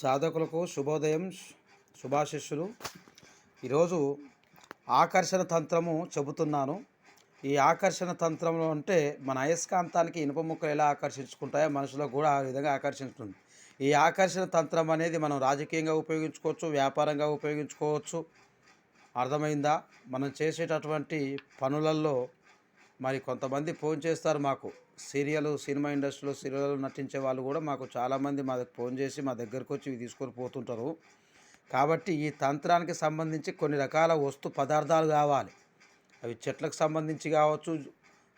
సాధకులకు శుభోదయం శుభాశిష్యులు ఈరోజు ఆకర్షణ తంత్రము చెబుతున్నాను. ఈ ఆకర్షణ తంత్రంలో అంటే మన అయస్కాంతానికి ఇనుప ముక్కలు ఎలా ఆకర్షించుకుంటాయో మనసులో కూడా ఆ విధంగా ఆకర్షించుతుంది ఈ ఆకర్షణ తంత్రం అనేది మనం రాజకీయంగా ఉపయోగించుకోవచ్చు వ్యాపారంగా ఉపయోగించుకోవచ్చు. అర్థమైందా? మనం చేసేటటువంటి పనులలో మరి కొంతమంది ఫోన్ చేస్తారు మాకు. సీరియల్ సినిమా ఇండస్ట్రీలో సీరియల్ నటించే వాళ్ళు కూడా మాకు చాలామంది మా ఫోన్ చేసి మా దగ్గరకు వచ్చి ఇవి తీసుకొని పోతుంటారు. కాబట్టి ఈ తంత్రానికి సంబంధించి కొన్ని రకాల వస్తు పదార్థాలు కావాలి. అవి చెట్లకు సంబంధించి కావచ్చు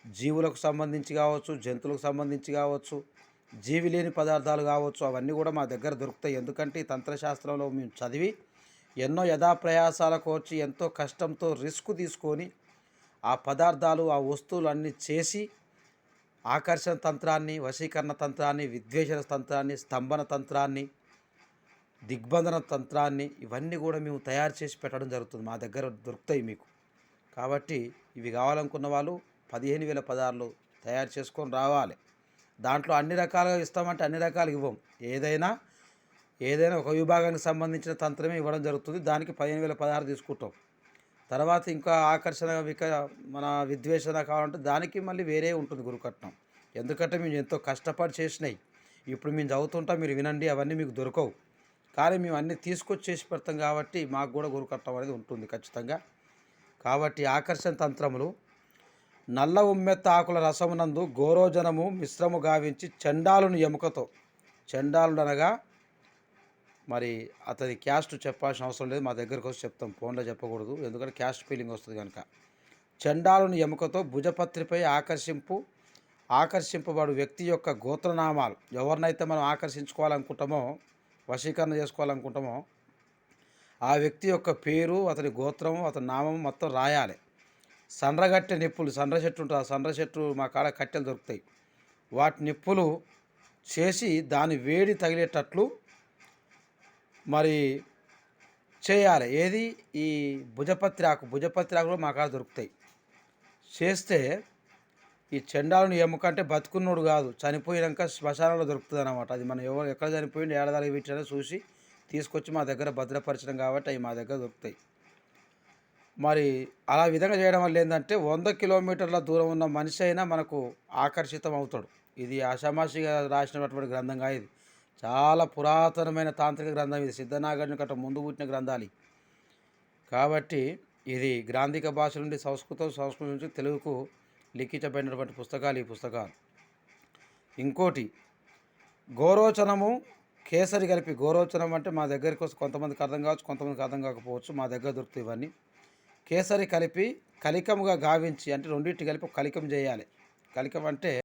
జీవులకు సంబంధించి కావచ్చు జంతువులకు సంబంధించి కావచ్చు జీవి లేని పదార్థాలు కావచ్చు అవన్నీ కూడా మా దగ్గర దొరుకుతాయి. ఎందుకంటే ఈ తంత్రశాస్త్రంలో మేము చదివి ఎన్నో యథాప్రయాసాలకు వచ్చి ఎంతో కష్టంతో రిస్క్ తీసుకొని ఆ పదార్థాలు ఆ వస్తువులన్నీ చేసి ఆకర్షణ తంత్రాన్ని వశీకరణ తంత్రాన్ని విద్వేషణ తంత్రాన్ని స్తంభన తంత్రాన్ని దిగ్బంధన తంత్రాన్ని ఇవన్నీ కూడా మేము తయారు చేసి పెట్టడం జరుగుతుంది. మా దగ్గర దొరుకుతాయి మీకు. కాబట్టి ఇవి కావాలనుకున్న వాళ్ళు పదిహేను వేల పదార్లు తయారు చేసుకొని రావాలి. దాంట్లో అన్ని రకాలుగా ఇస్తామంటే అన్ని రకాలు ఇవ్వం. ఏదైనా ఏదైనా ఒక విభాగానికి సంబంధించిన తంత్రమే ఇవ్వడం జరుగుతుంది. దానికి పదిహేను వేల పదహారు తీసుకుంటాం. తర్వాత ఇంకా ఆకర్షణ విక మన విద్వేషణ కావాలంటే దానికి మళ్ళీ వేరే ఉంటుంది గురుకట్నం. ఎందుకంటే మేము ఎంతో కష్టపడి చేసినాయి. ఇప్పుడు మేము చదువుతుంటాం మీరు వినండి అవన్నీ మీకు దొరకవు. కానీ మేము అన్నీ తీసుకొచ్చి చేసి పెడతాం కాబట్టి మాకు కూడా గురుకట్నం అనేది ఉంటుంది ఖచ్చితంగా. కాబట్టి ఆకర్షణ తంత్రములు నల్ల ఉమ్మెత్త ఆకుల రసమునందు గోరోజనము మిశ్రము గావించి చండాలును ఎముకతో చండాలుడనగా అనగా మరి అతని క్యాస్ట్ చెప్పాల్సిన అవసరం లేదు. మా దగ్గరకు వచ్చి చెప్తాం. ఫోన్లో చెప్పకూడదు. ఎందుకంటే క్యాస్ట్ ఫీలింగ్ వస్తుంది కనుక. చండాలుని ఎముకతో భుజపత్రిపై ఆకర్షింపు ఆకర్షింపబడు వ్యక్తి యొక్క గోత్రనామాలు ఎవరినైతే మనం ఆకర్షించుకోవాలనుకుంటామో వశీకరణ చేసుకోవాలనుకుంటామో ఆ వ్యక్తి యొక్క పేరు అతని గోత్రం అతని నామం మొత్తం రాయాలి. సండ్రగట్టె నిప్పులు సండ్ర చెట్టు ఉంటుంది. ఆ సండ్ర చెట్టు మా కాడ కట్టెలు దొరుకుతాయి. వాటి నిప్పులు చేసి దాని వేడి తగిలేటట్లు మరి చేయాలి. ఏది? ఈ భుజపత్రి ఆకు భుజపత్రి ఆకులు మా కాడ దొరుకుతాయి. చేస్తే ఈ చెండాలను ఎముకంటే బతుకున్నోడు కాదు. చనిపోయినాక శ్మశానంలో దొరుకుతుంది అనమాట అది మనం ఎవరు ఎక్కడ చనిపోయింది ఏడాది వీటిని చూసి తీసుకొచ్చి మా దగ్గర భద్రపరచడం కాబట్టి అవి మా దగ్గర దొరుకుతాయి. మరి అలా విధంగా చేయడం వల్ల ఏంటంటే వంద కిలోమీటర్ల దూరం ఉన్న మనిషి అయినా మనకు ఆకర్షితం అవుతాడు. ఇది ఆషామాషిగా రాసినటువంటి గ్రంథంగా ఇది. చాలా పురాతనమైన తాంత్రిక గ్రంథం ఇది. సిద్ధనాగార్జున గట్ట ముందు పుట్టిన గ్రంథాలు కాబట్టి ఇది గ్రాంధిక భాష నుండి సంస్కృతం సంస్కృతం నుంచి తెలుగుకు లిఖించబడినటువంటి పుస్తకాలు ఈ పుస్తకాలు. ఇంకోటి గోరోచనము కేసరి కలిపి గోరోచనం అంటే మా దగ్గరికి వస్తే కొంతమందికి అర్థం కావచ్చు కొంతమందికి అర్థం కాకపోవచ్చు మా దగ్గర దొరుకుతాయి ఇవన్నీ. కేసరి కలిపి కలికముగా గావించి అంటే రెండింటి కలిపి కలికం చేయాలి. కలికం అంటే